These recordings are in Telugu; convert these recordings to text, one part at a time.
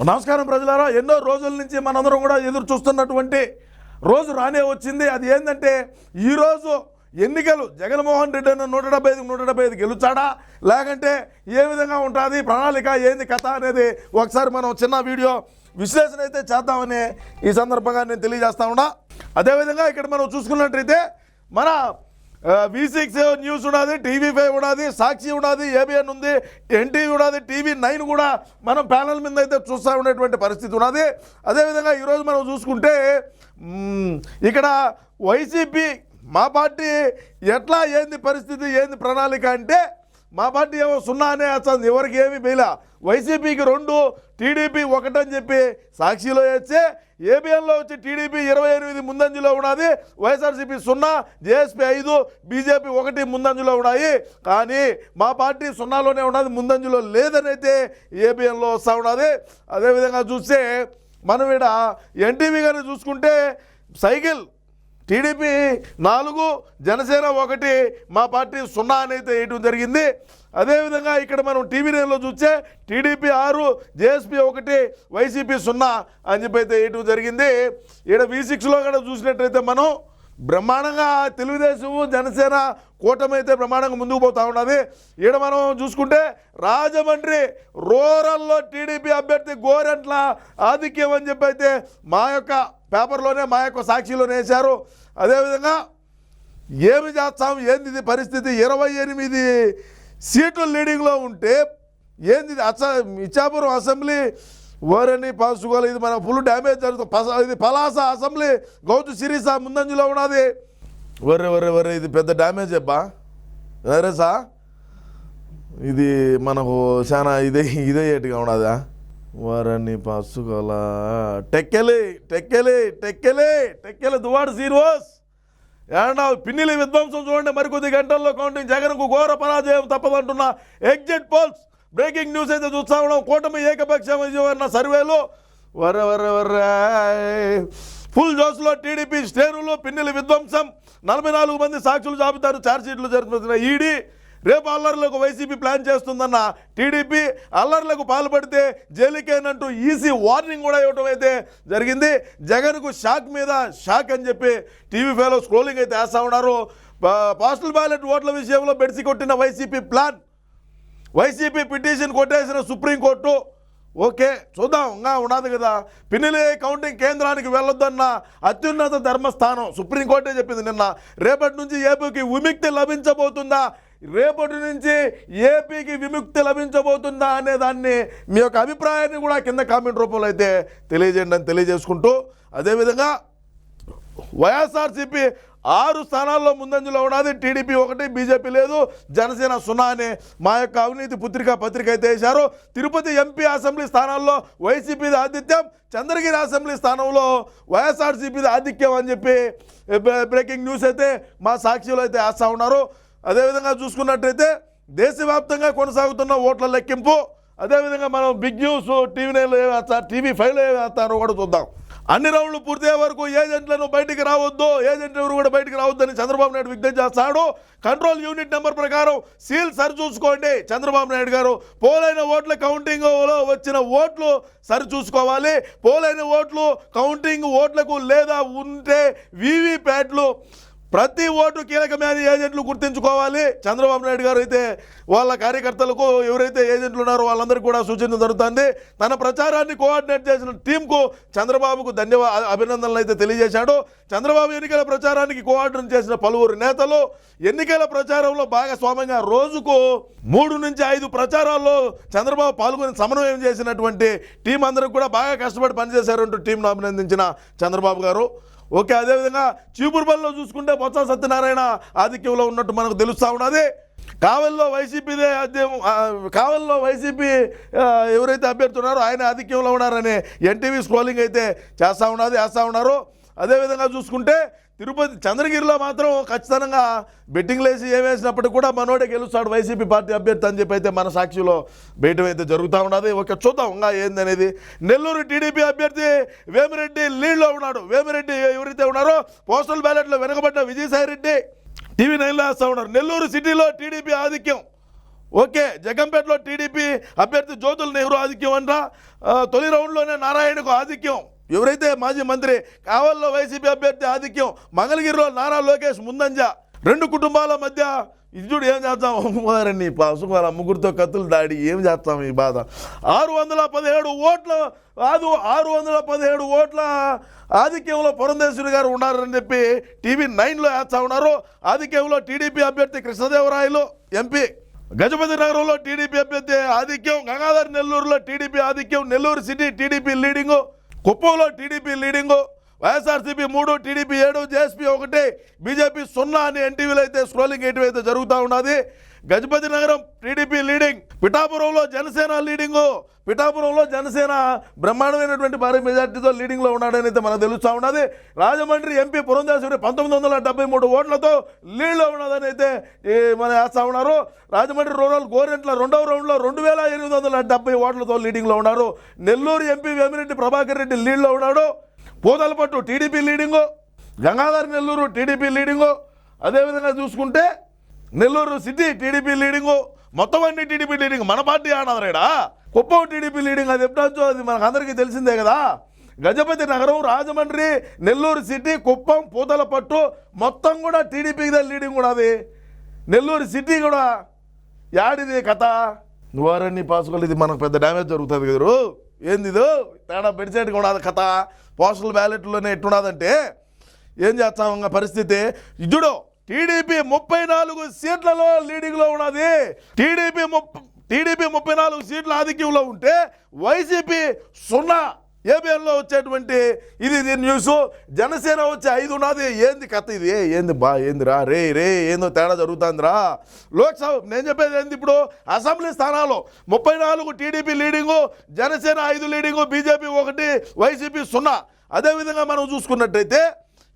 నమస్కారం ప్రజలారా ఎన్నో రోజుల నుంచి మనందరం కూడా ఎదురు చూస్తున్నటువంటి రోజు రానే వచ్చింది. అది ఏంటంటే ఈరోజు ఎన్నికలు జగన్మోహన్ రెడ్డి అన్న నూట డెబ్బై ఐదు నూట డెబ్బై ఐదు గెలుచాడా? లేకంటే ఏ విధంగా ఉంటుంది? ప్రణాళిక ఏంది? కథ అనేది ఒకసారి మనం చిన్న వీడియో విశ్లేషణ అయితే చేద్దామని ఈ సందర్భంగా నేను తెలియజేస్తా ఉన్నా. అదేవిధంగా ఇక్కడ మనం చూసుకున్నట్టయితే మన వి సిక్స్ న్యూస్ ఉన్నది టీవీ ఫైవ్ ఉన్నది సాక్షి ఉన్నది ఏబిఎన్ ఉంది ఎన్టీవీ ఉన్నది టీవీ నైన్ కూడా మనం ప్యానల్ మీద అయితే చూస్తూ ఉండేటువంటి పరిస్థితి ఉన్నది. అదేవిధంగా ఈరోజు మనం చూసుకుంటే ఇక్కడ వైసీపీ మా పార్టీ ఎట్లా ఏంది పరిస్థితి ఏంది ప్రణాళిక అంటే మా పార్టీ ఏమో సున్నా అనే వస్తుంది. ఎవరికి ఏమి బీలా వైసీపీకి రెండు టీడీపీ ఒకటని చెప్పి సాక్షిలో వచ్చి ఏబిఎన్లో వచ్చి టీడీపీ ఇరవై ఎనిమిది ముందంజలో ఉన్నది వైఎస్ఆర్సీపీ సున్నా జేఎస్పీ ఐదు బీజేపీ ఒకటి ముందంజలో ఉన్నాయి. కానీ మా పార్టీ సున్నాలోనే ఉన్నది ముందంజలో లేదని అయితే ఏబిఎన్లో వస్తూ ఉన్నది. అదేవిధంగా చూస్తే మనం ఇక్కడ ఎన్టీవీ కానీ చూసుకుంటే సైకిల్ టీడీపీ నాలుగు జనసేన ఒకటి మా పార్టీ సున్నా అని అయితే వేయటం జరిగింది. అదేవిధంగా ఇక్కడ మనం టీవీ నైన్లో చూస్తే టీడీపీ ఆరు జేఎస్పీ ఒకటి వైసీపీ సున్నా అని చెప్పి అయితే వేయటం జరిగింది. ఇక్కడ వి సిక్స్లో కూడా చూసినట్టయితే మనం బ్రహ్మాండంగా తెలుగుదేశం జనసేన కూటమి అయితే బ్రహ్మాండంగా ముందుకు పోతా ఉన్నది. ఈడ మనం చూసుకుంటే రాజమండ్రి రూరల్లో టీడీపీ అభ్యర్థి గోరెంట్ల ఆధిక్యం అని చెప్పి అయితే మా యొక్క పేపర్లోనే మా యొక్క సాక్షిలోనే వేశారు. అదేవిధంగా ఏమి చేస్తాం ఏంది ఇది పరిస్థితి? ఇరవై ఎనిమిది సీట్లు లీడింగ్లో ఉంటే ఏంది ఇది అస ఇచ్చాపురం అసెంబ్లీ ఓరని పాసుకోవాలి ఇది మన ఫుల్ డ్యామేజ్ జరుగుతుంది. ఇది పలాస అసెంబ్లీ గౌతు సిరీస ముందంజలో ఉన్నది. ఒర్రె ఒర్రె ఒర్రె ఇది పెద్ద డ్యామేజ్ అబ్బా. అరే ఇది మనకు చాలా ఇదే ఇదే ఏటుగా ఉన్నదా? వరని పసుగల. టెక్కెలి టెక్కెలి టెక్కెలి టెక్కెలి దువాడు సీరోస్ ఏమన్నా పిన్నిలి విధ్వంసం చూడండి మరికొద్ది గంటల్లో కౌంటింగ్ జగన్కు ఘోర పరాజయం తప్పదంటున్న ఎగ్జిట్ పోల్స్. బ్రేకింగ్ న్యూస్ అయితే చూస్తా ఉన్నాం. కూటమి ఏకపక్ష విజయవర్ణ సర్వేలు. వర వర వర. ఫుల్ జోస్లో టీడీపీ శ్రేణులు పిన్నిలి విధ్వంసం. నలభై నాలుగు మంది సాక్షులు జాబితారు ఛార్జ్షీట్లు జరిపిన ఈడీ. రేపు అల్లర్లకు వైసీపీ ప్లాన్ చేస్తుందన్న టీడీపీ అల్లర్లకు పాల్పడితే జైలుకేనంటూ ఈసీ వార్నింగ్ కూడా ఇవ్వడం అయితే జరిగింది. జగన్కు షాక్ మీద షాక్ అని చెప్పి టీవీ ఫైవ్లో స్క్రోలింగ్ అయితే వేస్తా ఉన్నారు. పోస్టల్ బ్యాలెట్ ఓట్ల విషయంలో బెడిసి కొట్టిన వైసీపీ ప్లాన్. వైసీపీ పిటిషన్ కొట్టేసిన సుప్రీంకోర్టు. ఓకే చూద్దాం ఇంకా ఉన్నది కదా. పిన్నిలే కౌంటింగ్ కేంద్రానికి వెళ్ళొద్దన్న అత్యున్నత ధర్మస్థానం సుప్రీంకోర్టే చెప్పింది నిన్న. రేపటి నుంచి ఏపీకి విముక్తి లభించబోతుందా రేపటి నుంచి ఏపీకి విముక్తి లభించబోతుందా అనే దాన్ని మీ యొక్క అభిప్రాయాన్ని కూడా కింద కామెంట్ రూపంలో అయితే తెలియజేయండి అని తెలియజేసుకుంటూ అదేవిధంగా వైఎస్ఆర్సీపీ ఆరు స్థానాల్లో ముందంజలో ఉన్నది. టీడీపీ ఒకటి బీజేపీ లేదు. జనసేన సున్నా అని మా యొక్క అవినీతి పుత్రిక పత్రిక అయితే వేశారు. తిరుపతి ఎంపీ అసెంబ్లీ స్థానాల్లో వైసీపీది ఆధిత్యం చంద్రగిరి అసెంబ్లీ స్థానంలో వైఎస్ఆర్సీపీది ఆధిక్యం అని చెప్పి బ్రేకింగ్ న్యూస్ అయితే మా సాక్షిలో అయితే వేస్తూ ఉన్నారు. అదేవిధంగా చూసుకున్నట్టయితే దేశవ్యాప్తంగా కొనసాగుతున్న ఓట్ల లెక్కింపు అదేవిధంగా మనం బిగ్ న్యూస్ టీవీ నైన్లో ఏమేస్తారు టీవీ ఫైవ్లో ఏమేస్తారో కూడా చూద్దాం. అన్ని రౌండ్లు పూర్తయ్యే వరకు ఏజెంట్లను బయటికి రావద్దు ఏజెంట్ ఎవరు కూడా బయటికి రావద్దని చంద్రబాబు నాయుడు విజ్ఞప్తి చేస్తాడు. కంట్రోల్ యూనిట్ నెంబర్ ప్రకారం సీల్ సరి చూసుకోండి చంద్రబాబు నాయుడు గారు. పోలైన ఓట్ల కౌంటింగ్లో వచ్చిన ఓట్లు సరి చూసుకోవాలి. పోలైన ఓట్లు కౌంటింగ్ ఓట్లకు లేదా ఉంటే వీవీప్యాట్లు ప్రతి ఓటు కీలకమైన ఏజెంట్లు గుర్తించుకోవాలి. చంద్రబాబు నాయుడు గారు అయితే వాళ్ళ కార్యకర్తలకు ఎవరైతే ఏజెంట్లు ఉన్నారో వాళ్ళందరికీ కూడా సూచన జరుగుతుంది. తన ప్రచారాన్ని కోఆర్డినేట్ చేసిన టీంకు చంద్రబాబుకు ధన్యవాద అభినందనలు అయితే తెలియజేశాడు. చంద్రబాబు ఎన్నికల ప్రచారానికి కోఆర్డినేట్ చేసిన పలువురు నేతలు ఎన్నికల ప్రచారంలో భాగస్వామ్యంగా రోజుకు మూడు నుంచి ఐదు ప్రచారాల్లో చంద్రబాబు పాల్గొని సమన్వయం చేసినటువంటి టీం అందరికి కూడా బాగా కష్టపడి పనిచేశారంటూ టీంను అభినందించిన చంద్రబాబు గారు. ఓకే అదేవిధంగా చీపురుపల్లిలో చూసుకుంటే బొత్స సత్యనారాయణ ఆధిక్యంలో ఉన్నట్టు మనకు తెలుస్తూ ఉన్నది. కావల్లో వైసీపీదే కావల్లో వైసీపీ ఎవరైతే అభ్యర్థి ఉన్నారో ఆయన ఆధిక్యంలో ఉన్నారని ఎన్టీవీ స్క్రోలింగ్ అయితే చేస్తూ ఉన్నది వేస్తూ ఉన్నారు. అదేవిధంగా చూసుకుంటే తిరుపతి చంద్రగిరిలో మాత్రం ఖచ్చితంగా బెట్టింగ్లు వేసి ఏం కూడా మనోడే గెలుస్తాడు వైసీపీ పార్టీ అభ్యర్థి అని చెప్పి అయితే మన సాక్షిలో బయటం అయితే జరుగుతూ ఉన్నది. ఒక చూద్దాం ఇంకా ఏందనేది నెల్లూరు టీడీపీ అభ్యర్థి వేమిరెడ్డి లీడ్లో ఉన్నాడు. వేమిరెడ్డి ఎవరైతే ఉన్నారో పోస్టల్ బ్యాలెట్లో వెనకబడ్డ విజయసాయి రెడ్డి టీవీ నైన్లో వేస్తూ ఉన్నారు. నెల్లూరు సిటీలో టీడీపీ ఆధిక్యం. ఓకే జగంపేటలో టీడీపీ అభ్యర్థి జ్యోతుల నెహ్రూ ఆధిక్యం అంట? తొలి రౌండ్లోనే నారాయణకు ఆధిక్యం. ఎవరైతే మాజీ మంత్రి కావల్లో వైసీపీ అభ్యర్థి ఆధిక్యం మంగళగిరిలో నారా లోకేష్ ముందంజ రెండు కుటుంబాల మధ్య ఇది చూడు ఏం చేస్తాం? వారిని పసుమాల ముగ్గురితో కత్తులు దాడి ఏం చేస్తాం ఈ బాధ? ఆరు వందల పదిహేడు ఓట్ల కాదు ఆరు వందల పదిహేడు ఓట్ల ఆధిక్యంలో పురంధేశ్వరి గారు ఉన్నారని చెప్పి టీవీ నైన్లో వేస్తా ఉన్నారు. ఆధిక్యంలో టీడీపీ అభ్యర్థి కృష్ణదేవరాయలు ఎంపీ గజపతి నగరంలో టీడీపీ అభ్యర్థి ఆధిక్యం గంగాధర్ నెల్లూరులో టీడీపీ ఆధిక్యం నెల్లూరు సిటీ టీడీపీ లీడింగు కుప్పంలో టీడీపీ లీడింగు వైఎస్ఆర్సీపీ మూడు టీడీపీ ఏడు జేఎస్పీ ఒకటి బీజేపీ సున్నా అని ఎన్టీవీలో అయితే స్క్రోలింగ్ ఎటు అయితే జరుగుతూ ఉన్నది. గజపతి నగరం టీడీపీ లీడింగ్ పిఠాపురంలో జనసేన లీడింగు పిఠాపురంలో జనసేన బ్రహ్మాండమైనటువంటి భారీ మెజార్టీతో లీడింగ్లో ఉన్నాడని అయితే మనకు తెలుస్తూ ఉన్నది. రాజమండ్రి ఎంపీ పురంధేశ్వరి పంతొమ్మిది వందల డెబ్బై మూడు ఓట్లతో లీడ్లో ఉన్నదని అయితే ఈ మన వేస్తా ఉన్నారు. రాజమండ్రి రూరల్ గోరెంట్ల రెండవ రౌండ్లో రెండు వేల ఎనిమిది వందల డెబ్బై ఓట్లతో లీడింగ్లో ఉన్నారు. నెల్లూరు ఎంపీ వేమిరెడ్డి ప్రభాకర్ రెడ్డి లీడ్లో ఉన్నాడు. Puthalapattu TDP leading Gangadhar Nellore TDP leading అదేవిధంగా చూసుకుంటే నెల్లూరు సిటీ టీడీపీ లీడింగు మొత్తం అన్ని టీడీపీ లీడింగ్ మన పార్టీ ఆడదరేడా కుప్పం టీడీపీ లీడింగ్ అది ఎప్పుడొచ్చో అది మనకు అందరికీ తెలిసిందే కదా. గజపతి నగరం రాజమండ్రి నెల్లూరు సిటీ కుప్పం పూతలపట్టు మొత్తం కూడా టీడీపీదే లీడింగ్ కూడా అది. నెల్లూరు సిటీ కూడా యాడిది కథ. వారన్నీ పాసుకోవాలి ఇది మనకు పెద్ద డ్యామేజ్ జరుగుతుంది కదరు ఏంది ఇది? తేడా పెడిచేట్టుగా ఉండదు కథ? పోస్టల్ బ్యాలెట్లోనే ఎట్టున్నదంటే ఏం చేస్తాం ఇంకా పరిస్థితి? ఇద్దుడో టీడీపీ ముప్పై నాలుగు సీట్లలో లీడింగ్లో ఉన్నది. టీడీపీ టీడీపీ ముప్పై నాలుగు సీట్ల ఆధిక్యంలో ఉంటే వైసీపీ సున్నా. ఏబిఎన్లో వచ్చేటువంటి ఇది ఇది న్యూస్ జనసేన వచ్చే ఐదు ఉన్నది. ఏంది కథ ఇది? ఏంది బా ఏందిరా? రే రే ఏందో తేడా జరుగుతుందిరా? లోక్సభ నేను చెప్పేది ఏంది ఇప్పుడు? అసెంబ్లీ స్థానాలు ముప్పై నాలుగు టీడీపీ లీడింగు జనసేన ఐదు లీడింగు బీజేపీ ఒకటి వైసీపీ సున్నా. అదేవిధంగా మనం చూసుకున్నట్టయితే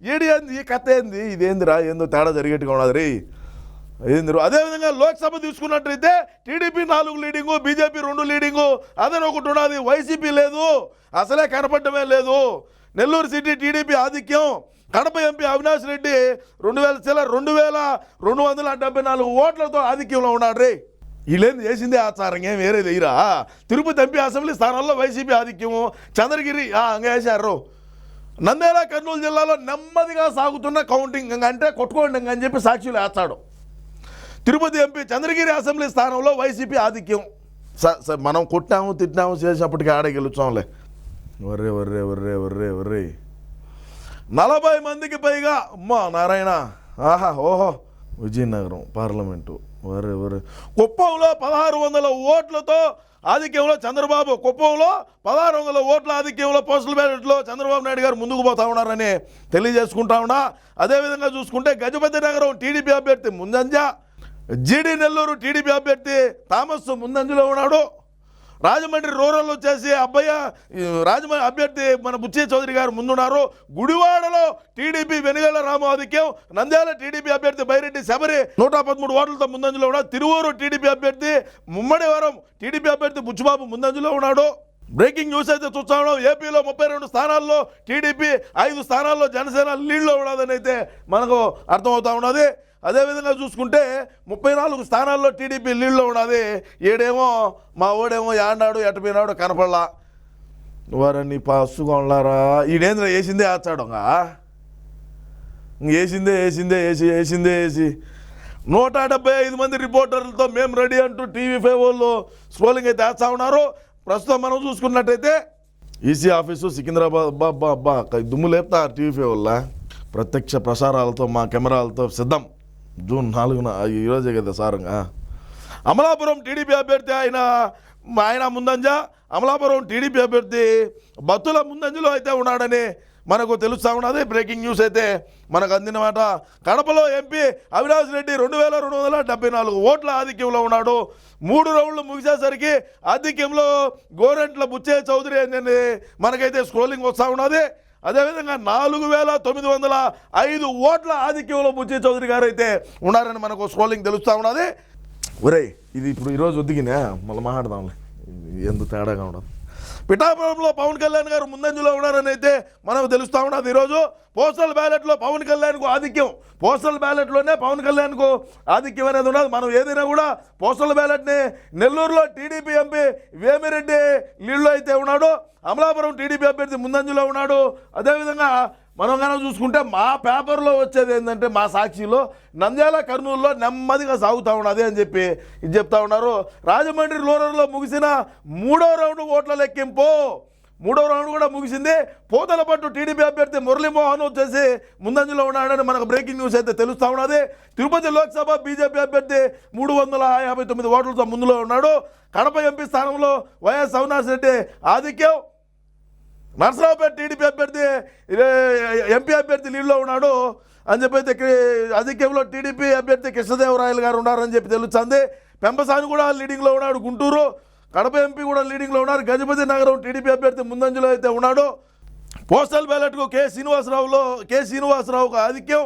ఈడి ఏంది? ఈ కథ ఏంది? ఇదేందిరా? ఏందో తేడా జరిగేట్టుగా ఉన్నది రే. ఏందిరా అదేవిధంగా లోక్సభ తీసుకున్నట్టయితే టీడీపీ నాలుగు లీడింగు బీజేపీ రెండు లీడింగు అదే ఒకటి ఉన్నది. వైసీపీ లేదు. అసలే కనపడమే లేదు. నెల్లూరు సిటీ టీడీపీ ఆధిక్యం. కడప ఎంపీ అవినాష్ రెడ్డి రెండు వేల చిల రెండు వేల రెండు వందల డెబ్బై నాలుగు ఓట్లతో ఆధిక్యంలో ఉన్నాడు రే. వీళ్ళేం చేసిందే ఆచారం? ఏం వేరే దగ్గర తిరుపతి ఎంపీ అసెంబ్లీ స్థానాల్లో వైసీపీ ఆధిక్యము. చంద్రగిరి ఆ, అంగ కర్నూలు జిల్లాలో నెమ్మదిగా సాగుతున్న కౌంటింగ్ అంటే కొట్టుకోండి అని చెప్పి సాక్షులు వేస్తాడు. తిరుపతి ఎంపీ చంద్రగిరి అసెంబ్లీ స్థానంలో వైసీపీ ఆధిక్యం. స- మనం కొట్టాము తిట్టాము చేసేప్పటికీ ఆడే గెలుచాంలే వర్రే వర్రే వర్రే వర్రే వర్రే నలభై మందికి పైగా అమ్మా నారాయణ. ఆహా ఓహో విజయనగరం పార్లమెంటు. కుప్పంలో పదహారు వందల ఓట్లతో ఆధిక్యంలో చంద్రబాబు కుప్పంలో పదహారు వందల ఓట్ల ఆధిక్యంలో పోస్టల్ బ్యాలెట్లో చంద్రబాబు నాయుడు గారు ముందుకు పోతా ఉన్నారని తెలియజేసుకుంటా ఉన్నా. అదేవిధంగా చూసుకుంటే గజపతి నగరం టీడీపీ అభ్యర్థి ముందంజ జీడి నెల్లూరు టీడీపీ అభ్యర్థి థామస్ ముందంజలో ఉన్నాడు. రాజమండ్రి రూరల్ వచ్చేసి అబ్బయ్య రాజమండ్రి అభ్యర్థి మన బుచ్చే చౌదరి గారు ముందున్నారు. గుడివాడలో టీడీపీ వెనుగల రామాధిక్యం నంద్యాల టీడీపీ అభ్యర్థి బైరెడ్డి శబరి నూట పదమూడు ఓట్లతో ముందంజలో ఉన్నాడు. తిరువూరు టీడీపీ అభ్యర్థి ముమ్మడివరం టీడీపీ అభ్యర్థి బుచ్చుబాబు ముందంజలో ఉన్నాడు. బ్రేకింగ్ న్యూస్ అయితే చూస్తా ఏపీలో ముప్పై రెండు స్థానాల్లో టీడీపీ ఐదు స్థానాల్లో జనసేన లీడ్లో ఉన్నదని అయితే మనకు అర్థమవుతా ఉన్నది. అదేవిధంగా చూసుకుంటే ముప్పై నాలుగు స్థానాల్లో టీడీపీ లీడ్లో ఉన్నది. ఏడేమో మా ఓడేమో యాడాడు ఎటపోయినాడు కనపడలా. వారని పసుగా ఉన్నారా ఈడేంద్ర వేసిందే ఆచాడుగా? వేసిందే వేసిందే వేసి వేసిందే వేసి. నూట డెబ్బై ఐదు మంది రిపోర్టర్లతో మేము రెడీ అంటూ టీవీ ఫైవ్ వాళ్ళు స్క్రోలింగ్ అయితే వేస్తా ఉన్నారు. ప్రస్తుతం మనం చూసుకున్నట్టయితే ఈసీ ఆఫీసు సికింద్రాబాద్ అబ్బా అబ్బా అబ్బా దుమ్ము లేపుతా టీవీ ఫైవ్ వల్ల ప్రత్యక్ష ప్రసారాలతో మా కెమెరాలతో సిద్ధం. జూన్ నాలుగున ఈరోజే కదా సారంగా అమలాపురం టీడీపీ అభ్యర్థి ఆయన ఆయన ముందంజ అమలాపురం టీడీపీ అభ్యర్థి భక్తుల ముందంజలో అయితే ఉన్నాడని మనకు తెలుస్తూ ఉన్నది. బ్రేకింగ్ న్యూస్ అయితే మనకు అందిన మాట. కడపలో ఎంపీ అవినాష్ రెడ్డి రెండు వేల రెండు వందల డెబ్బై నాలుగు ఓట్ల ఆధిక్యంలో ఉన్నాడు. మూడు రౌండ్లు ముగిసేసరికి ఆధిక్యంలో గోరెంట్ల బుచ్చే చౌదరి అని మనకైతే స్క్రోలింగ్ వస్తూ ఉన్నది. అదేవిధంగా నాలుగు వేల తొమ్మిది వందల ఐదు ఓట్ల ఆధిక్యంలో బుజ్జి చౌదరి గారు అయితే ఉన్నారని మనకు స్క్రోలింగ్ తెలుస్తూ ఉన్నది. ఒరేయ్ ఇది ఇప్పుడు ఈరోజు ఒదిగినా మళ్ళీ మాట్లాడదాంలే. ఎందుకు తేడాగా ఉండదు. పిఠాపురంలో పవన్ కళ్యాణ్ గారు ముందంజలో ఉన్నారని అయితే మనకు తెలుస్తూ ఉన్నది. ఈరోజు పోస్టల్ బ్యాలెట్లో పవన్ కళ్యాణ్కు ఆధిక్యం. పోస్టల్ బ్యాలెట్లోనే పవన్ కళ్యాణ్కు ఆధిక్యం అనేది ఉన్నది. మనం ఏదైనా కూడా పోస్టల్ బ్యాలెట్ని నెల్లూరులో టీడీపీ ఎంపీ వేమిరెడ్డి లీడ్లో అయితే ఉన్నాడు. అమలాపురం టీడీపీ అభ్యర్థి ముందంజలో ఉన్నాడు. అదేవిధంగా మనం కనుక చూసుకుంటే మా పేపర్లో వచ్చేది ఏంటంటే మా సాక్షిలో నంద్యాల కర్నూలులో నెమ్మదిగా సాగుతూ ఉన్నది అని చెప్పి ఇది చెప్తా ఉన్నారు. రాజమండ్రి రూరల్లో ముగిసిన మూడో రౌండ్ ఓట్ల లెక్కింపు. మూడో రౌండ్ కూడా ముగిసింది. పోతల పట్టు టీడీపీ అభ్యర్థి మురళీమోహన్ వచ్చేసి ముందంజలో ఉన్నాడని మనకు బ్రేకింగ్ న్యూస్ అయితే తెలుస్తూ ఉన్నది. తిరుపతి లోక్సభ బీజేపీ అభ్యర్థి మూడు వందల యాభై తొమ్మిది ఓట్లతో ముందులో ఉన్నాడు. కడప ఎంపీ స్థానంలో వైఎస్ అవినాష్ రెడ్డి ఆధిక్యం. నరసరావుపేట టీడీపీ అభ్యర్థి ఎంపీ అభ్యర్థి లీడ్లో ఉన్నాడు అని చెప్పి అయితే అధిక్యంలో టీడీపీ అభ్యర్థి కృష్ణదేవరాయలు గారు ఉన్నారని చెప్పి తెలుస్తుంది. పెంపసాని కూడా లీడింగ్లో ఉన్నాడు గుంటూరు. కడప ఎంపీ కూడా లీడింగ్లో ఉన్నారు. గజపతి నగరం టీడీపీ అభ్యర్థి ముందంజలో అయితే ఉన్నాడు. పోస్టల్ బ్యాలెట్కు కె శ్రీనివాసరావులో కె శ్రీనివాసరావుకు ఆధిక్యం.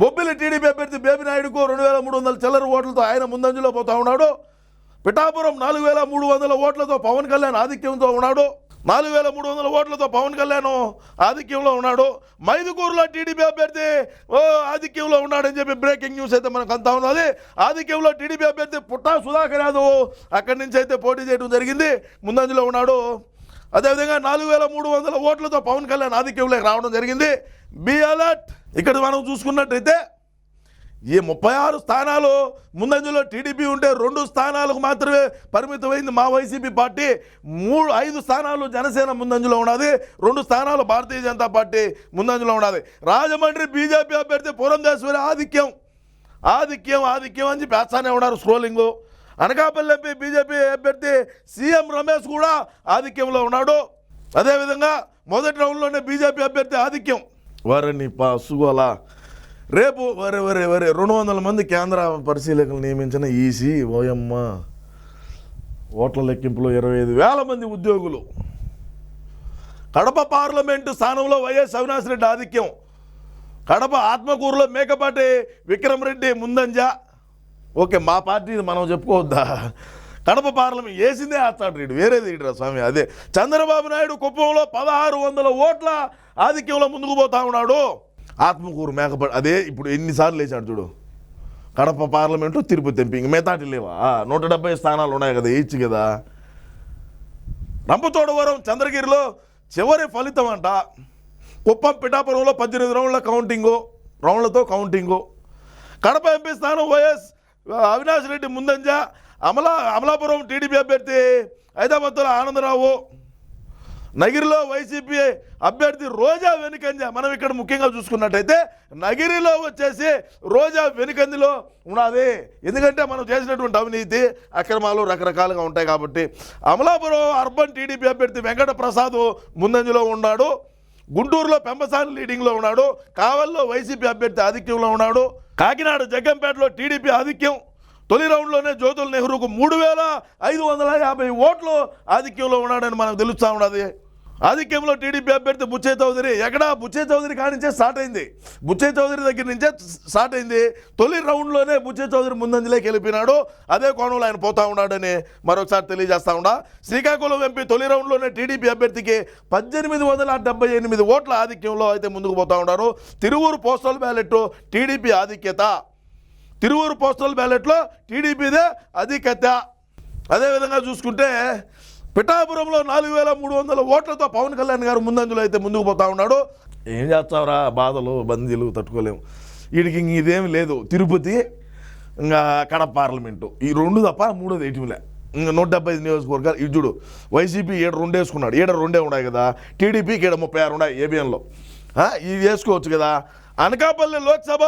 బొబ్బిలి టీడీపీ అభ్యర్థి బేబీ నాయుడుకు రెండు వేల మూడు వందల చిల్లర ఓట్లతో ఆయన ముందంజలో పోతా ఉన్నాడు. పిఠాపురం నాలుగు వేల మూడు వందల ఓట్లతో పవన్ కళ్యాణ్ ఆధిక్యంతో ఉన్నాడు. నాలుగు వేల మూడు వందల ఓట్లతో పవన్ కళ్యాణ్ ఆధిక్యంలో ఉన్నాడు. మైదుకూరులో టీడీపీ అభ్యర్థి ఓ ఆధిక్యంలో ఉన్నాడని చెప్పి బ్రేకింగ్ న్యూస్ అయితే మనకు అంతా ఉన్నది ఆధిక్యంలో టీడీపీ అభ్యర్థి పుట్టా సుధాకర్ యాదవ్ అక్కడి నుంచి అయితే పోటీ చేయడం జరిగింది. ముందంజలో ఉన్నాడు. అదేవిధంగా నాలుగు వేల మూడు వందల ఓట్లతో పవన్ కళ్యాణ్ ఆధిక్యంలోకి రావడం జరిగింది. Be alert. ఇక్కడ మనం చూసుకున్నట్టయితే ఈ ముప్పై ఆరు స్థానాలు ముందంజలో టీడీపీ ఉంటే రెండు స్థానాలకు మాత్రమే పరిమితమైంది మా వైసీపీ పార్టీ. మూడు ఐదు స్థానాలు జనసేన ముందంజలో ఉన్నది. రెండు స్థానాలు భారతీయ జనతా పార్టీ ముందంజలో ఉన్నది. రాజమండ్రి బీజేపీ అభ్యర్థి పురంధేశ్వరి ఆధిక్యం. ఆధిక్యం ఆధిక్యం అని చెప్పి వేస్తానే ఉన్నారు స్క్రోలింగు. అనకాపల్లి ఎంపీ బీజేపీ అభ్యర్థి సీఎం రమేష్ కూడా ఆధిక్యంలో ఉన్నాడు. అదేవిధంగా మొదటి రౌండ్లోనే బీజేపీ అభ్యర్థి ఆధిక్యం. వారిని పసుగోలా రేపు వరే వరే వరే రెండు వందల మంది కేంద్ర పరిశీలకులు నియమించిన ఈసీ ఓయమ్మ ఓట్ల లెక్కింపులో ఇరవై ఐదు వేల మంది ఉద్యోగులు. కడప పార్లమెంటు స్థానంలో వైఎస్ అవినాష్ రెడ్డి ఆధిక్యం. కడప ఆత్మకూరులో మేకపాటి విక్రమ్ రెడ్డి ముందంజ. ఓకే మా పార్టీ మనం చెప్పుకోవద్దా? కడప పార్లమెంట్ వేసిందే ఆస్తాడు రీడు వేరేది ఇటురా స్వామి అదే. చంద్రబాబు నాయుడు కుప్పంలో పదహారు వందల ఓట్ల ఆధిక్యంలో ముందుకు పోతా ఉన్నాడు. ఆత్మకూరు మేకపాటి అదే ఇప్పుడు ఎన్నిసార్లు లేచాడు చూడు. కడప పార్లమెంటు తిరుపతి ఎంపీ ఇంక మిగతాటి లేవా? నూట డెబ్బై స్థానాలు ఉన్నాయి కదా ఈచ్ కదా. రంపచోడవరం చంద్రగిరిలో చివరి ఫలితం అంట. కుప్పం పిఠాపురంలో పద్దెనిమిది రౌండ్ల కౌంటింగు రౌండ్లతో కౌంటింగు. కడప ఎంపీ స్థానం వైఎస్ అవినాష్ రెడ్డి ముందంజ. అమలా అమలాపురం టీడీపీ అభ్యర్థి హైదరాబాద్లో ఆనందరావు. నగిరిలో వైసీపీ అభ్యర్థి రోజా వెనుకంజ మనం ఇక్కడ ముఖ్యంగా చూసుకున్నట్టయితే నగిరిలో వచ్చేసి రోజా వెనుకందిలో ఉన్నది. ఎందుకంటే మనం చేసినటువంటి అవినీతి అక్రమాలు రకరకాలుగా ఉంటాయి కాబట్టి. అమలాపురం అర్బన్ టీడీపీ అభ్యర్థి వెంకట ప్రసాద్ ముందంజలో ఉన్నాడు. గుంటూరులో పెంపసాని లీడింగ్లో ఉన్నాడు. కావల్లో వైసీపీ అభ్యర్థి ఆధిక్యంలో ఉన్నాడు. కాకినాడ జగ్గంపేటలో టీడీపీ ఆధిక్యం. తొలి రౌండ్లోనే జ్యోతుల నెహ్రూకు మూడు వేల ఐదు వందల యాభై ఓట్లు ఆధిక్యంలో ఉన్నాడని మనకు తెలుస్తూ ఉన్నది. ఆధిక్యంలో టీడీపీ అభ్యర్థి బుచ్చే చౌదరి ఎక్కడ? బుచ్చే చౌదరి కానించే స్టార్ట్ అయింది. బుచ్చే చౌదరి దగ్గర నుంచే స్టార్ట్ అయింది. తొలి రౌండ్లోనే బుచ్చే చౌదరి ముందంజలోకి వెళ్ళిపోయినాడు. అదే కోణంలో ఆయన పోతా ఉన్నాడని మరొకసారి తెలియజేస్తా ఉన్నా. శ్రీకాకుళం ఎంపీ తొలి రౌండ్లోనే టీడీపీ అభ్యర్థికి పద్దెనిమిది వందల డెబ్బై ఎనిమిది ఓట్ల ఆధిక్యంలో అయితే ముందుకు పోతా ఉన్నారు. తిరువూరు పోస్టల్ బ్యాలెట్ టీడీపీ ఆధిక్యత. తిరువూరు పోస్టల్ బ్యాలెట్లో టీడీపీదే అధికత. అదేవిధంగా చూసుకుంటే పిఠాపురంలో నాలుగు వేల మూడు వందల ఓట్లతో పవన్ కళ్యాణ్ గారు ముందంజలో అయితే ముందుకు పోతా ఉన్నాడు. ఏం చేస్తావురా బాధలు బందీలు తట్టుకోలేము. వీడికి ఇంక ఇదేం లేదు. తిరుపతి ఇంకా కడప పార్లమెంటు. ఈ రెండు తప్ప మూడోది ఏటీంలే ఇంకా నూట డెబ్బై ఐదు నియోజకవర్గాలు. ఇది చూడు వైసీపీ ఏడు రెండు వేసుకున్నాడు. ఏడు రెండే ఉన్నాయి కదా. టీడీపీకి ఏడు ముప్పై ఆరు ఉన్నాయి ఏబిఎన్లో. ఇది వేసుకోవచ్చు కదా. అనకాపల్లి లోక్సభ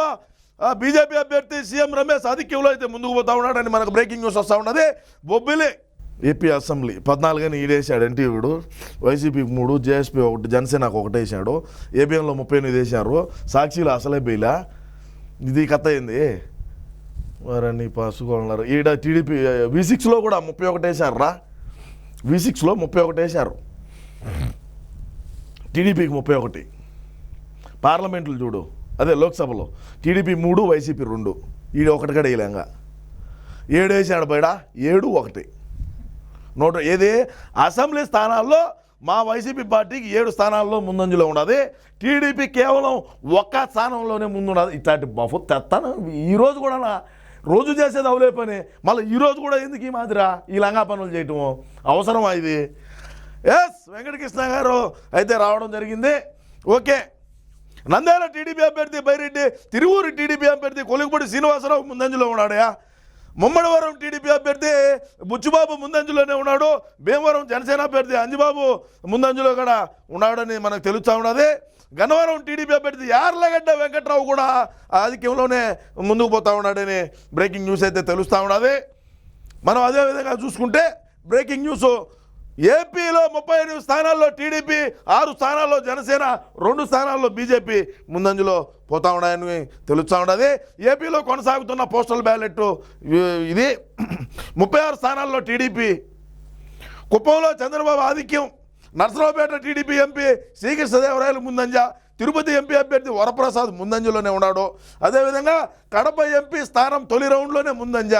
బీజేపీ అభ్యర్థి సీఎం రమేష్ ఆధిక్యంలో అయితే ముందుకు పోతా ఉన్నాడని మనకు బ్రేకింగ్ న్యూస్ వస్తూ ఉన్నది. బొబ్బిలి ఏపీ అసెంబ్లీ పద్నాలుగని ఈడేసాడు ఎన్టీవీడు. వైసీపీకి మూడు జేఎస్పీ ఒకటి జనసేనకు ఒకటి వేసాడు ఏబిఎంలో ముప్పై ఎనిమిది వేసారు సాక్షిలో అసలే బీలా. ఇది కథ అయింది వారని పసుకున్నారు ఈడ టీడీపీ వి సిక్స్లో కూడా ముప్పై ఒకటి వేశారు రా వి సిక్స్లో ముప్పై ఒకటి వేశారు టీడీపీకి ముప్పై ఒకటి. పార్లమెంట్లు చూడు. అదే లోక్సభలో. టీడీపీ మూడు వైసీపీ రెండు. ఈడు ఒకటి కూడా వేయలేంగా. ఏడు వేసాడు బయట ఏడు ఒకటి. నూట ఏది? అసెంబ్లీ స్థానాల్లో మా వైసీపీ పార్టీకి ఏడు స్థానాల్లో ముందంజలో ఉన్నది. టీడీపీ కేవలం ఒక్క స్థానంలోనే ముందున్నది. ఇట్లాంటి బఫు తెస్తాను ఈరోజు కూడా నా రోజు చేసేది అవలే పని. మళ్ళీ ఈరోజు కూడా ఎందుకు ఈ మాదిరా ఈ లంగా పనులు చేయటము అవసరమా ఇది? ఎస్ వెంకటకృష్ణ గారు అయితే రావడం జరిగింది. ఓకే. నంద్యాల టీడీపీ అభ్యర్థి బైరెడ్డి తిరువూరు టీడీపీ అభ్యర్థి కొలుగుపూడి శ్రీనివాసరావు ముందంజలో ఉన్నాడయా? ముమ్మడివరం టీడీపీ అభ్యర్థి బుచ్చుబాబు ముందంజలోనే ఉన్నాడు. భీమవరం జనసేన అభ్యర్థి అంజిబాబు ముందంజలో కూడా ఉన్నాడని మనకు తెలుస్తూ ఉన్నది. గన్నవరం టీడీపీ అభ్యర్థి యార్లగడ్డ వెంకట్రావు కూడా ఆధిక్యంలోనే ముందుకు పోతా ఉన్నాడని బ్రేకింగ్ న్యూస్ అయితే తెలుస్తూ ఉన్నది. మనం అదే విధంగా చూసుకుంటే బ్రేకింగ్ న్యూస్ ఏపీలో ముప్పై ఎనిమిది స్థానాల్లో టీడీపీ ఆరు స్థానాల్లో జనసేన రెండు స్థానాల్లో బీజేపీ ముందంజలో పోతా ఉన్నాయని తెలుస్తూ ఉన్నది. ఏపీలో కొనసాగుతున్న పోస్టల్ బ్యాలెట్ ఇది ముప్పై ఆరు స్థానాల్లో టీడీపీ. కుప్పంలో చంద్రబాబు ఆధిక్యం నర్సరావుపేట టీడీపీ ఎంపీ శ్రీకృష్ణదేవరాయలు ముందంజ తిరుపతి ఎంపీ అభ్యర్థి వరప్రసాద్ ముందంజలోనే ఉన్నాడు. అదేవిధంగా కడప ఎంపీ స్థానం తొలి రౌండ్లోనే ముందంజ.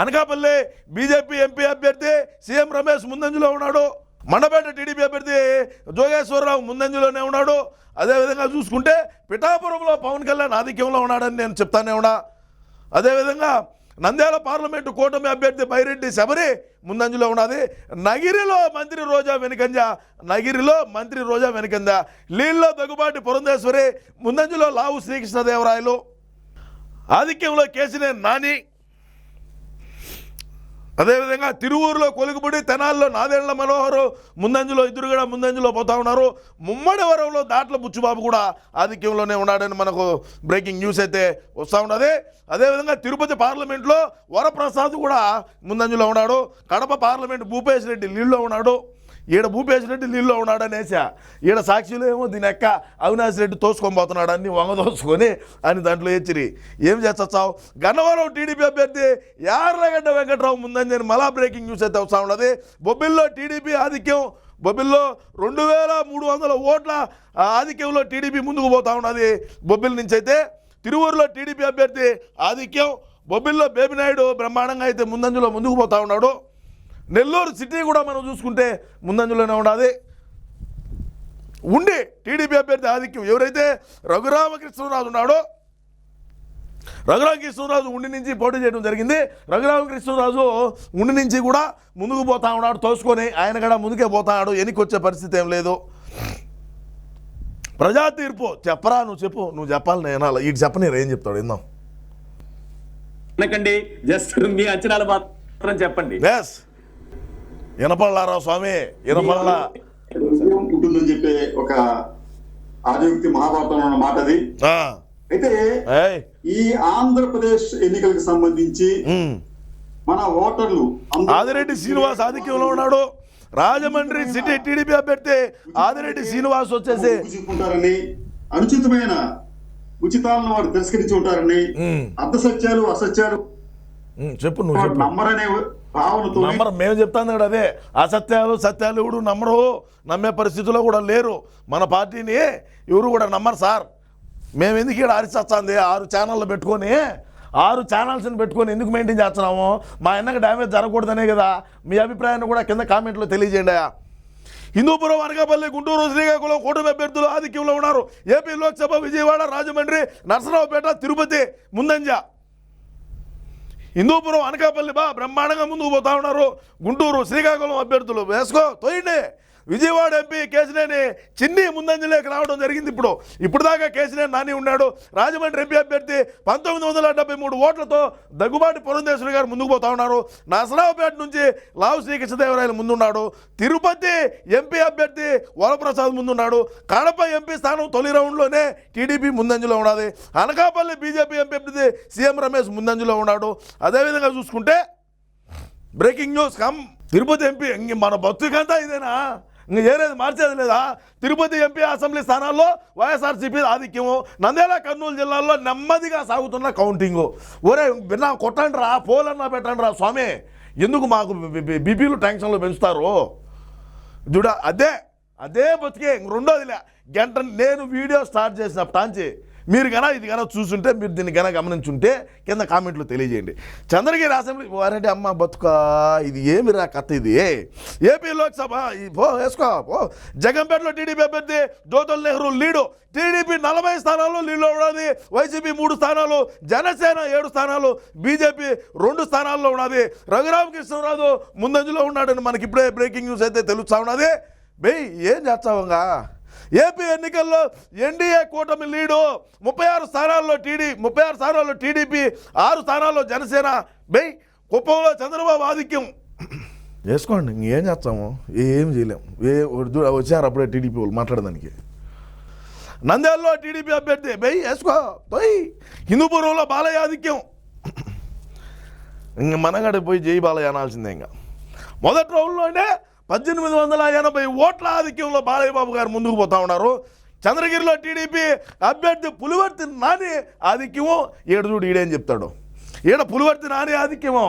అనకాపల్లి బీజేపీ ఎంపీ అభ్యర్థి సీఎం రమేష్ ముందంజలో ఉన్నాడు. మండపేట టీడీపీ అభ్యర్థి జోగేశ్వరరావు ముందంజలోనే ఉన్నాడు. అదేవిధంగా చూసుకుంటే పిఠాపురంలో పవన్ కళ్యాణ్ ఆధిక్యంలో ఉన్నాడని నేను చెప్తానే ఉన్నా. అదేవిధంగా నంద్యాల పార్లమెంటు కూటమి అభ్యర్థి బైరెడ్డి శబరి ముందంజలో ఉన్నది. నగిరిలో మంత్రి రోజా వెనుకంజ నగిరిలో మంత్రి రోజా వెనుకంజ లీల్లో దగ్గుబాటి పురంధేశ్వరి ముందంజలో లావు శ్రీకృష్ణదేవరాయలు. ఆధిక్యంలో కేసినే నాని అదేవిధంగా తిరువూరులో కొలుగుబడి తెనాల్లో నాదేళ్ళ మనోహరు ముందంజలో ఇద్దరు కూడా ముందంజలో పోతా ఉన్నారు. ముమ్మడి వరంలో దాట్ల బుచ్చుబాబు కూడా ఆధిక్యంలోనే ఉన్నాడని మనకు బ్రేకింగ్ న్యూస్ అయితే వస్తూ ఉన్నది. అదేవిధంగా తిరుపతి పార్లమెంట్లో వరప్రసాద్ కూడా ముందంజలో ఉన్నాడు. కడప పార్లమెంట్ భూపేష్ రెడ్డి లీల్లో ఉన్నాడు. ఈడ భూపేష్ రెడ్డి నీళ్ళలో ఉన్నాడనేసా. ఈడ సాక్షులు ఏమో దీని ఎక్క అవినాష్ రెడ్డి తోసుకొని పోతున్నాడు అన్ని వంగ తోసుకొని అని దాంట్లో హెచ్చరి ఏం చేస్తావు గన్నవరం టీడీపీ అభ్యర్థి యార్లగడ్డ వెంకట్రావు ముందని మళ్ళా బ్రేకింగ్ న్యూస్ అయితే వస్తూ ఉన్నది. బొబ్బిల్లో టీడీపీ ఆధిక్యం బొబ్బిల్లో రెండు వేల మూడు వందల ఓట్ల ఆధిక్యంలో టీడీపీ ముందుకు పోతా ఉన్నది. బొబ్బిల్ నుంచి అయితే తిరువూరులో టీడీపీ అభ్యర్థి ఆధిక్యం బొబ్బిల్లో బేబినాయుడు బ్రహ్మాండంగా అయితే ముందంజలో ముందుకు పోతా ఉన్నాడు. నెల్లూరు సిటీ కూడా మనం చూసుకుంటే ముందంజలోనే ఉన్నది ఉండి టీడీపీ అభ్యర్థి ఆధిక్యం ఎవరైతే రఘురామకృష్ణరాజు ఉన్నాడో రఘురామకృష్ణరాజు ఉండి నుంచి పోటీ చేయడం జరిగింది. రఘురామకృష్ణరాజు ఉండి నుంచి కూడా ముందుకు పోతా ఉన్నాడు తోసుకొని ఆయన కూడా ముందుకే పోతాడు వెనక్కి వచ్చే పరిస్థితి ఏం లేదు. ప్రజా తీర్పు చెప్పరా నువ్వు చెప్పు నువ్వు చెప్పాలి నేను ఇటు చెప్పని ఏం చెప్తాడు విందాం. అనకండి జస్ట్ మీ అంచనాలు మాత్రం చెప్పండి. వినపడలారా స్వామి? వినపడలా ఉంటుందని చెప్పే ఒక ఆదివ్యక్తి మహాభారతంలో ఉన్న మాట అది. అయితే ఈ ఆంధ్రప్రదేశ్ ఎన్నికలకు సంబంధించి. మన ఓటర్లు ఆదిరెడ్డి శ్రీనివాస్ ఆధిక్యంలో ఉన్నాడు. రాజమండ్రి సిటీ టీడీపీ అభ్యర్థి ఆదిరెడ్డి శ్రీనివాస్ వచ్చేసి చూసుకుంటారని అనుచితమైన ఉచితాలను వారు తిరస్కరించి ఉంటారని ఉమ్, అర్ధసత్యాలు అసత్యాలు చెప్పు నువ్వు చెప్పు. నమ్మరనే భావనతో నమ్మరు మేము చెప్తాను కదా అదే. అసత్యాలు సత్యాలు ఎవడు నమ్మరు నమ్మే పరిస్థితిలో కూడా లేరు. మన పార్టీని ఎవరు కూడా నమ్మరు సార్. మేము ఎందుకు ఇక్కడ అరిచొస్తుంది ఆరు ఛానళ్ళు పెట్టుకొని ఆరు ఛానల్స్ని పెట్టుకొని ఎందుకు మెయింటైన్ చేస్తున్నాము? మా అన్నకు డ్యామేజ్ జరగకూడదనే కదా. మీ అభిప్రాయాన్ని కూడా కింద కామెంట్లో తెలియజేయండి హిందూపురం అనకాపల్లి గుంటూరు శ్రీకాకుళం కూటమి అభ్యర్థులు ఆధిక్యంలో ఉన్నారు. ఏపీ లోక్సభ విజయవాడ రాజమండ్రి నరసరావుపేట తిరుపతి ముందంజ. హిందూపురం అనకాపల్లి బా బ్రహ్మాండంగా ముందుకు పోతా ఉన్నారు. గుంటూరు శ్రీకాకుళం అభ్యర్థులు. వేసుకో తోయండి. విజయవాడ ఎంపీ కేసినేని చిన్ని ముందంజలోకి రావడం జరిగింది ఇప్పుడు. ఇప్పుడు దాకా కేసినేని నాని ఉన్నాడు. రాజమండ్రి ఎంపీ అభ్యర్థి పంతొమ్మిది వందల డెబ్బై మూడు ఓట్లతో దగ్గుబాటి పురంధేశ్వరి గారు ముందుకు పోతా ఉన్నారు. నరసరావుపేట నుంచి లావు శ్రీకృష్ణదేవరాయలు ముందున్నాడు. తిరుపతి ఎంపీ అభ్యర్థి వరప్రసాద్ ముందున్నాడు. కడప ఎంపీ స్థానం తొలి రౌండ్లోనే టీడీపీ ముందంజలో ఉన్నది. అనకాపల్లి బీజేపీ ఎంపీ అభ్యర్థి సీఎం రమేష్ ముందంజలో ఉన్నాడు. అదేవిధంగా చూసుకుంటే breaking news come. Tirupati MP ఇంక మన భక్తుకంతా ఇదేనా? ఇంక ఏరేది మార్చేది లేదా? తిరుపతి ఎంపీ అసెంబ్లీ స్థానాల్లో వైఎస్ఆర్సీపీ ఆధిక్యము. నంద్యాల కర్నూలు జిల్లాల్లో నెమ్మదిగా సాగుతున్న కౌంటింగు. ఒరే విన్నా కొట్టండి రా పోలన్నా పెట్టండి రా స్వామి. ఎందుకు మాకు బీపీలు ట్యాంక్షన్లు పెంచుతారు? చూడ అదే అదే బతికే ఇంక రెండోదిలే. గంట నేను వీడియో స్టార్ట్ చేసిన టాంచి మీరు గన ఇది గన చూసుంటే మీరు దీన్ని గన గమనించుంటే కింద కామెంట్లో తెలియజేయండి. చంద్రగిరి అసెంబ్లీ వారంటే అమ్మ బతుక ఇది ఏమి రా కథ ఇది? ఏపీ లోక్సభ పో వేసుకో పో. జగంపేటలో టీడీపీ అభ్యర్థి జ్యోతుల్ నెహ్రూ లీడు. టీడీపీ నలభై స్థానాల్లో లీడ్లో ఉన్నది. వైసీపీ మూడు స్థానాలు జనసేన ఏడు స్థానాలు బీజేపీ రెండు స్థానాల్లో ఉన్నది. రఘురామకృష్ణరాజు ముందంజలో ఉన్నాడని మనకి ఇప్పుడే బ్రేకింగ్ న్యూస్ అయితే తెలుస్తా ఉన్నది. బెయ్ ఏం చేస్తావుగా? ఏపీ ఎన్నికల్లో ఎన్డీఏ కూటమి లీడు ముప్పై ఆరు స్థానాల్లో టీడీ ముప్పై ఆరు స్థానాల్లో టీడీపీ ఆరు స్థానాల్లో జనసేన. బెయ్ కుప్పంలో చంద్రబాబు ఆధిక్యం. వేసుకోండి ఇంకేం చేస్తాము? ఏం చేయలేం. ఏ వచ్చారు అప్పుడే టీడీపీ వాళ్ళు మాట్లాడడానికి నంద్యాలలో టీడీపీ అభ్యర్థి బెయ్ వేసుకో. పోయి హిందూపురంలో బాలయ్య ఆధిక్యం. ఇంక మనగాడికి పోయి జై బాలయ్య అనాల్సిందే ఇంకా. మొదటి రౌండ్లోనే పద్దెనిమిది వందల ఎనభై ఓట్ల ఆధిక్యంలో బాలయ్యబాబు గారు ముందుకు పోతా ఉన్నారు. చంద్రగిరిలో టీడీపీ అభ్యర్థి పులివర్తి నాని ఆధిక్యము. ఏడు చూడు ఈడేం చెప్తాడు. ఈడ పులివర్తి నాని ఆధిక్యము.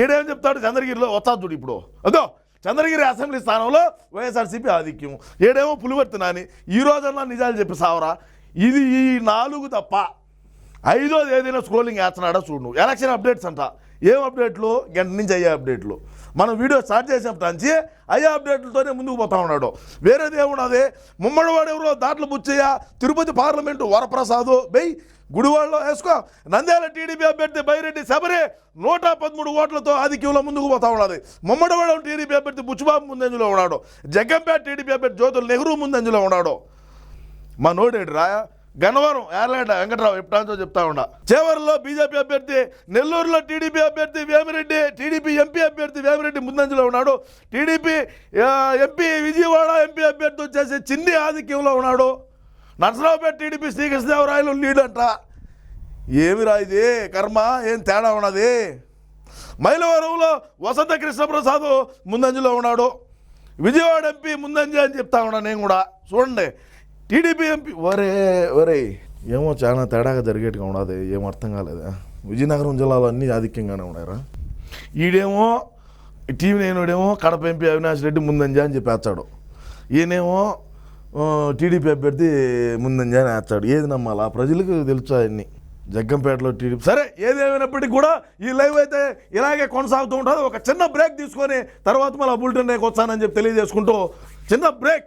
ఈడేం చెప్తాడు? చంద్రగిరిలో వస్తా ఇప్పుడు. అదో చంద్రగిరి అసెంబ్లీ స్థానంలో వైఎస్ఆర్సీపీ ఆధిక్యం ఏడేమో పులివర్తి నాని. ఈ రోజన్నా నిజాలు చెప్పి సావరా. ఇది ఈ నాలుగు తప్ప. ఐదోది ఏదైనా స్క్రోలింగ్ వేస్తున్నాడో చూడు ఎలక్షన్ అప్డేట్స్ అంట. ఏం అప్డేట్లు? గంట నుంచి అయ్యే అప్డేట్లు. మనం వీడియో స్టార్ట్ చేసినప్పటి నుంచి అయ్యే అప్డేట్లతోనే ముందుకు పోతా ఉన్నాడు. వేరేది ఏమున్నది ముమ్మడివాడు ఎవరో దాంట్లో బుచ్చయ్య తిరుపతి పార్లమెంటు వరప్రసాదు. బై గుడివాడలో వేసుకో. నంద్యాల టీడీపీ అభ్యర్థి బైరెడ్డి శబరి నూట పదమూడు ఓట్లతో ఆధిక్యంలో ముందుకు పోతా ఉన్నది ముమ్మడివాడ టీడీపీ అభ్యర్థి బుచ్చుబాబు ముందంజలో ఉన్నాడు. జగ్గంపేట టీడీపీ అభ్యర్థి జ్యోతుల్ నెహ్రూ ముందంజలో ఉన్నాడు. మా నోడేడు రాయా? గన్నవరం ఏర్లాడ వెంకట్రావు ఎప్పుడాంతో చెప్తా ఉండా చివరిలో బీజేపీ అభ్యర్థి నెల్లూరులో టీడీపీ అభ్యర్థి వేమిరెడ్డి టీడీపీ ఎంపీ అభ్యర్థి వేమిరెడ్డి ముందంజలో ఉన్నాడు. టీడీపీ ఎంపీ విజయవాడ ఎంపీ అభ్యర్థి వచ్చేసి చిన్ని ఆధిక్యంలో ఉన్నాడు. నరసరావుపేట టీడీపీ శ్రీకృష్ణదేవరాయలు లీడ్ అంట. ఏమిరా ఇది? కర్మ? ఏం తేడా ఉన్నది? మైలవరంలో వసంత కృష్ణప్రసాద్ ముందంజలో ఉన్నాడు. విజయవాడ ఎంపీ ముందంజ అని చెప్తా ఉన్నా నేను కూడా. చూడండి. TDP MP. ఒరే ఒరే ఏమో చాలా తేడాగా జరిగేట్టుగా ఉండదు ఏం అర్థం కాలేదు? విజయనగరం జిల్లాలో అన్నీ ఆధిక్యంగానే ఉన్నాయరా. ఈడేమో టీవీ నేనుడేమో కడప ఎంపీ అవినాష్ రెడ్డి ముందంజ అని చెప్పి వేస్తాడు ఈయనేమో టీడీపీ అభ్యర్థి ముందంజా అని వేస్తాడు ఏది నమ్మాలా? ప్రజలకు తెలుసు అన్ని జగ్గంపేటలో టీడీపీ సరే ఏదేమైనప్పటికీ కూడా ఈ లైవ్ అయితే ఇలాగే కొనసాగుతూ ఉంటుంది. ఒక చిన్న బ్రేక్ తీసుకొని తర్వాత మళ్ళీ బులెటిన్ రేకు వచ్చానని చెప్పి తెలియజేసుకుంటూ చిన్న బ్రేక్.